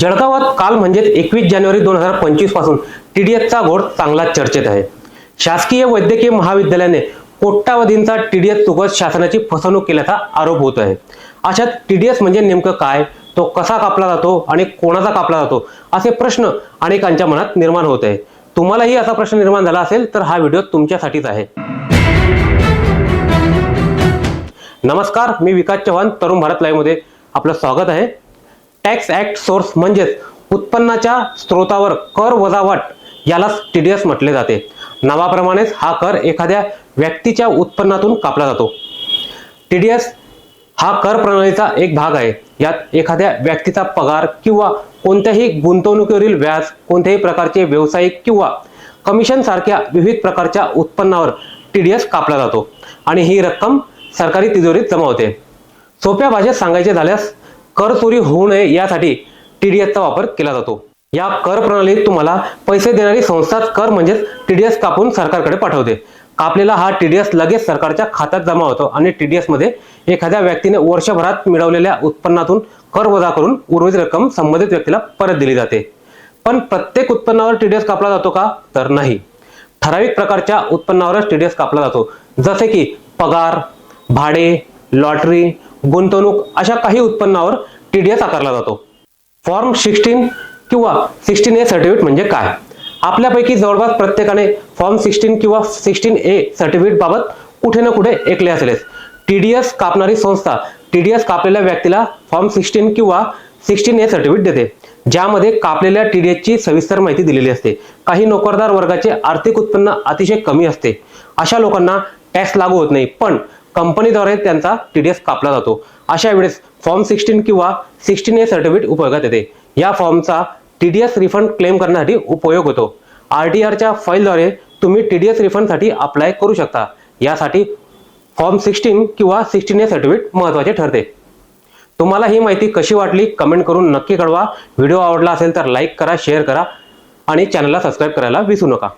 जळगावात काल म्हणजेच एकवीस जानेवारी दोन हजार पंचवीसपासून टीडीएसचा घोड चांगला चर्चेत आहे. शासकीय वैद्यकीय महाविद्यालयाने कोट्यावधींचा टीडीएस चुकत शासनाची फसवणूक केल्याचा आरोप होत आहे. अशात टीडीएस म्हणजे नेमकं काय? तो कसा कापला जातो आणि कोणाचा कापला जातो? असे प्रश्न अनेकांच्या मनात निर्माण होत आहे. तुम्हालाही असा प्रश्न निर्माण झाला असेल तर हा व्हिडिओ तुमच्यासाठीच आहे. नमस्कार मी विकास चव्हाण तरुण भारत लाईव्हमध्ये आपलं स्वागत आहे. टॅक्स ऍक्ट सोर्स म्हणजेच उत्पन्नाच्या स्रोतावर कर वजावट यालाच टीडीएस म्हटले जाते. नावाप्रमाणेच हा कर एखाद्या व्यक्तीच्या उत्पन्नातून कापला जातो. टीडीएस हा कर प्रणालीचा एक भाग आहे. यात एखाद्या व्यक्तीचा पगार किंवा कोणत्याही गुंतवणुकीवरील व्याज कोणत्याही प्रकारचे व्यावसायिक किंवा कमिशन सारख्या विविध प्रकारच्या उत्पन्नावर टीडीएस कापला जातो आणि ही रक्कम सरकारी तिजोरीत जमा होते. सोप्या भाषेत सांगायचे झाल्यास कर चोरी होऊ नये यासाठी टीडीएसचा वापर केला जातो. या कर प्रणालीत तुम्हाला पैसे देणारी संस्थाच कर म्हणजेच टीडीएस कापून सरकारकडे पाठवते. कापलेला हा टीडीएस लगेच सरकारच्या खात्यात जमा होतो आणि टीडीएसमध्ये एखाद्या व्यक्तीने वर्षभरात मिळवलेल्या उत्पन्नातून कर वजा करून उर्वरित रक्कम संबंधित व्यक्तीला परत दिली जाते. पण प्रत्येक उत्पन्नावर टीडीएस कापला जातो का? तर नाही. ठराविक प्रकारच्या उत्पन्नावरच टीडीएस कापला जातो. जसे की पगार भाडे लॉटरी गुंतवणूक अशा काही उत्पन्नावर टीडीएस आकारला जातो. फॉर्म सिक्स्टीन किंवा सिक्स्टीन ए सर्टिफिकेट म्हणजे काय? आपल्यापैकी जवळपास प्रत्येकाने फॉर्म सिक्स्टीन किंवा सिक्स्टीन ए सर्टिफिकेट बाबत कुठे ना कुठे ऐकले असेलच. टीडीएस कापणारी संस्था टीडीएस कापलेल्या व्यक्तीला फॉर्म सिक्स्टीन किंवा सिक्स्टीन ए सर्टिफिकेट देते. ज्यामध्ये कापलेल्या टीडीएसची सविस्तर माहिती दिलेली असते. काही नोकरदार वर्गाचे आर्थिक उत्पन्न अतिशय कमी असते. अशा लोकांना टॅक्स लागू होत नाही. पण कंपनीद्वारे त्यांचा टीडीएस कापला जातो. अशा वेळेस फॉर्म सिक्स्टीन किंवा सिक्स्टीन ए सर्टिफिकेट उपयोगात येते. या फॉर्मचा टीडीएस रिफंड क्लेम करण्यासाठी उपयोग होतो. आरटीआरच्या फाईलद्वारे तुम्ही टीडीएस रिफंडसाठी अप्लाय करू शकता. यासाठी फॉर्म सिक्स्टीन किंवा सिक्स्टीन ए सर्टिफिकेट महत्त्वाचे ठरते. तुम्हाला ही माहिती कशी वाटली कमेंट करून नक्की कळवा. व्हिडिओ आवडला असेल तर लाईक करा शेअर करा आणि चॅनलला सबस्क्राईब करायला विसरू नका.